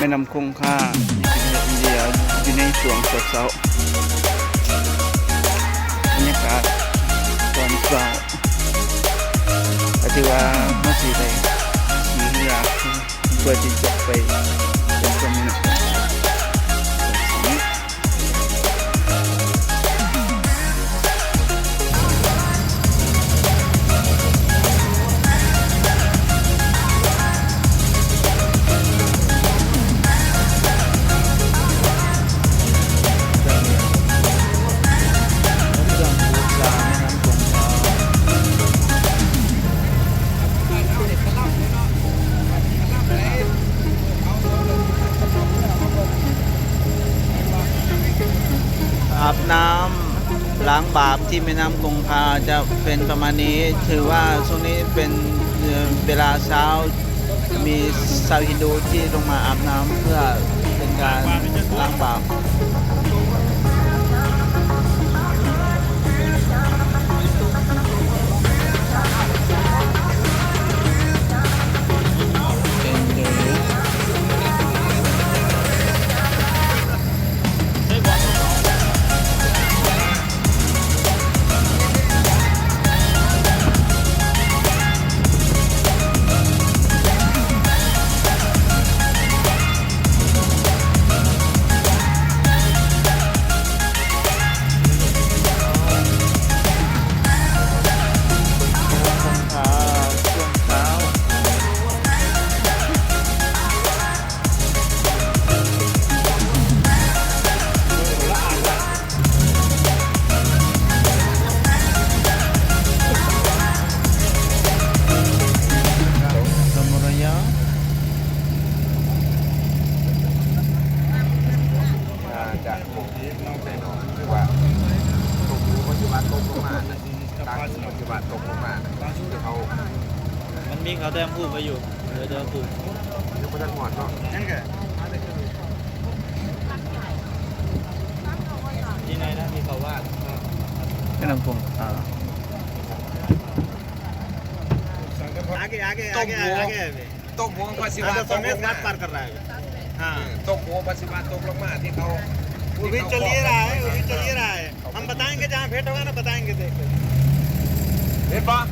แม่น้ำคงคาอินเดียอยู่ในสวงเสาบรรยากาศตอนเช้าก็ถือว่ามาสีได้ขี่เรือเพื่อที่จะไป บาปที่แม่น้ำคงคาจะเป็นประมาณนี้ ถือว่าช่วงนี้เป็นเอ่อเวลาเช้ามีชาวฮินดูที่ลงมาอาบน้ำเพื่อเป็นการล้างบาป ตั้งอยู่ปัจจุบันตกลงมานะคือเขา มันมีเขาแต้มพูดไปอยู่เดี๋ยวเดี๋ยวพูด ยุบทั้งหมดเนาะนั่นแหละ ที่ไหนนะมีเขาวาดแม่น้ำคงคา आगे आगे आगे आगे अभी ตกหัวปัจจุบัน हाँ ต तो กล समय งมา बात पार कर रहा है हाँ ตกหัวปัจจุบันตกลงมาที่เขา वो भी चल ही रहा है वो भी चल ही रहा है हम बताएंगे जहाँ भेंट होगा ना बताएंगे देख เ ห็นปะ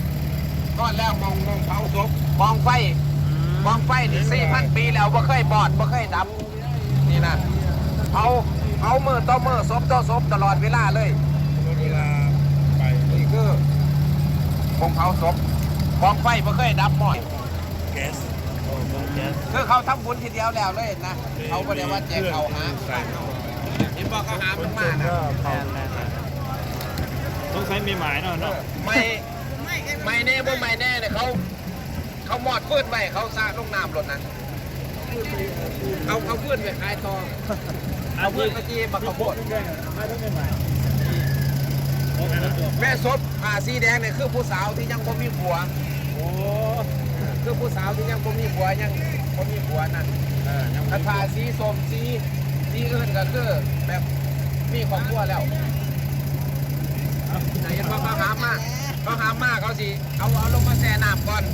ก้อนแล้วมองมองเผาศพมองไฟมองไฟนี่สี่พันปีแล้วบ่เคยบอดบ่เคยดับนี่นะเผาเผามือต่อมือศพต่อศพตลอดเวลาเลยเวลาไปนี่คือคงเผาศพกองไฟบ่เคยดับหม้อยแก๊สโอ้โหแก๊สคือเขาทำบุญทีเดียวแล้วเลยนะเขาบ่ได้ว่าแจกเขาหาเห็นบอกเขาหามันมานะต้องใช้มีหมายหน่อยเนาะไม่ ไม่แน่บ่ไม่แน่เนี่ยเขาเขาหมอดฟืนไว้เขาสร้างลงน้ำรถนั้นเอาเอาฟืนไปขายต่อเอาฟืนไปจีบักกระโพดแม่ศพผ้าสีแดงเนี่ยคือผู้สาวที่ยังบ่มีผัวโอ้คือผู้สาวที่ยังบ่มีผัวยังบ่มีผัวนั่นเออยังผ้าสีส้มสีสีอื่นก็คือแบบมีครอบครัวแล้วไหนเห็นว่าหามา เขาหามมากเขาสิ เอาเอาลงมาแช่น้ำก่อน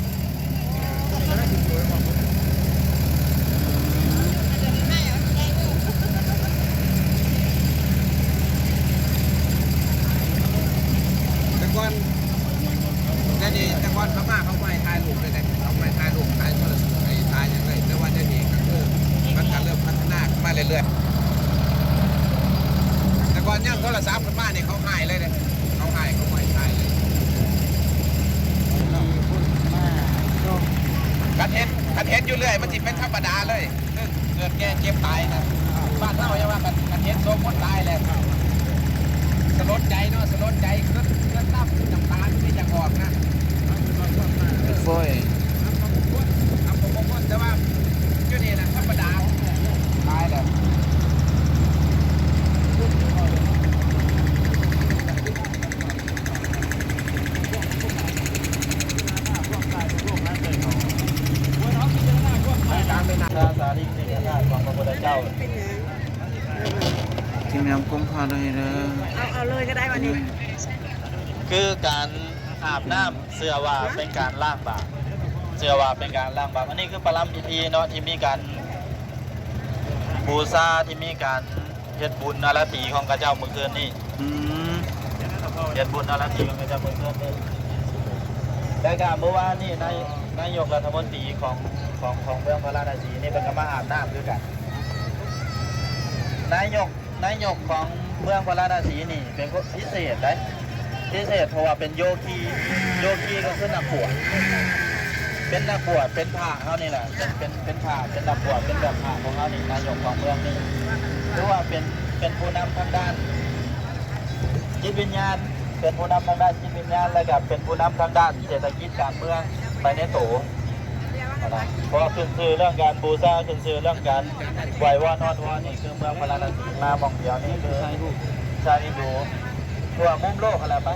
แต่ก่อนแต่นี่แต่ก่อนเขามาเขาไปถ่ายรูปเลยนะเขาไปถ่ายรูปถ่ายโทรศัพท์ไอ้ถ่ายอย่างไรแต่ว่าเดี๋ยวนี้ก็คือมันก็เริ่มพัฒนาขึ้นมาเรื่อยๆแต่ก่อนยังโทรศัพท์ขึ้นมาเนี่ยเขาหายเลยเนี่ยเขาหายเขาไม่ถ่ายเลย กันเห็นกันเห็นอยู่เรื่อยมันจิเป็นธรรมดาเลยเกิดแก่เจ็บตายนะบ้านเฮาอย่าว่ากันกันเห็นโซมคนตายแล้วสลดใจเนาะสลดใจเลือดเลือดน้ำน้ำตาที่จะออกนะฟอย ทำของคนทำของคนแต่ว่าอยู่นี่นะธรรมดาตายแล้ว พระสารีริกธาตุของพระพุทธเจ้า ที่แม่น้ำคงคาเลยนะเอาเอาเลยก็ได้วันนี้คือการอาบน้ำเสื้อว่าเป็นการล้างบาปเสื้อว่าเป็นการล้างบาปอันนี้คือปรลัมพิธีเนาะที่มีการบูซาที่มีการเฮ็ดบุญอาราตีของกระเจ้าเมื่อคืนนี่อืมเฮ็ดบุญอาราตีของกระเจ้าเมื่อคืนนี่แล้วก็เมื่อวานนี่นายนายกรัฐมนตรีของของของเมืองพระราชสีนี่เป็นก็มาอาบน้ำด้วยกันนายก นายกของเมืองพระราชสีนี่ เป็นพิเศษเลยพิเศษเพราะว่าเป็นโยคีโยคีก็คือนักบวชเป็นนักบวชเป็นพระเขานี่แหละเป็นเป็นเป็นพระเป็นนักบวชเป็นแบบพระของเขานี่นายกของเมืองนี่หรือว่าเป็นเป็นผู้นำทางด้านจิตวิญญาณ เป็นผู้นำทางด้านจิตวิญญาณและก็เป็นผู้นำทางด้านเศรษฐกิจการเมืองไปในโต นะเพราะว่าขึ้นชื่อเรื่องการบูชาขึ้นชื่อเรื่องการไหวว่านอนว่านี่คือเมืองพระราชสีมาบองเดียวนี่คือชาลินดูทั่วมุมโลกอะไรไป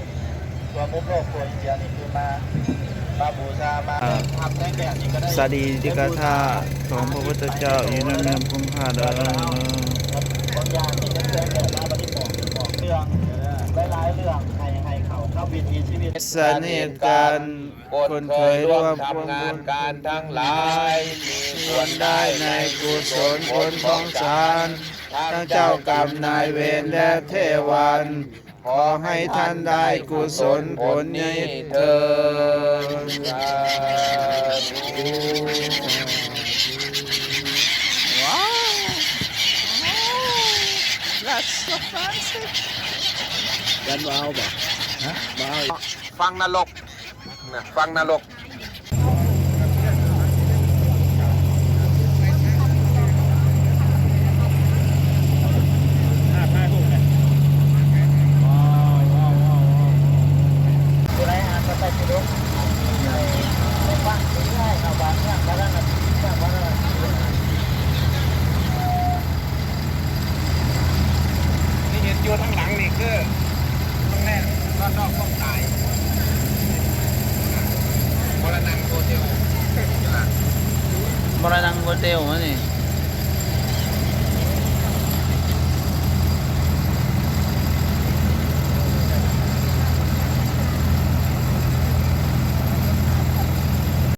ทั่วมุมโลกตัวอินเดียนี่คือมามาบูชามาทำได้แบบนี้ก็ได้สวัสดีที่กถาของพระพุทธเจ้าอยู่ในเมืองคงคาเด้อบางอย่างที่เป็นเรื่องแบบว่าบริบอกบอกเรื่องหลายๆเรื่องให้ให้เขาเข้า วิถีชีวิตสนิทกันคนเคยร่วมควบทำงาคุนมการทั้งหลายมีส่วนได้ในกุศลผลของสารทั้งเจ้ากรรมนายเวรและเทวันขอให้ท่านได้กุศลผลนี้เถิดว้าว That's so fancy กัน ฟังนรกนะฟังนรก ตัวไหนอ่านก็ได้ที่รู้ในในฟังที่ง่ายเอาบางอย่างบางอย่างบางอย่าง ที่เห็นอยู่ทั้างหลังนี่คือต้องแน่รอดนอกต้องตาย มรณังโก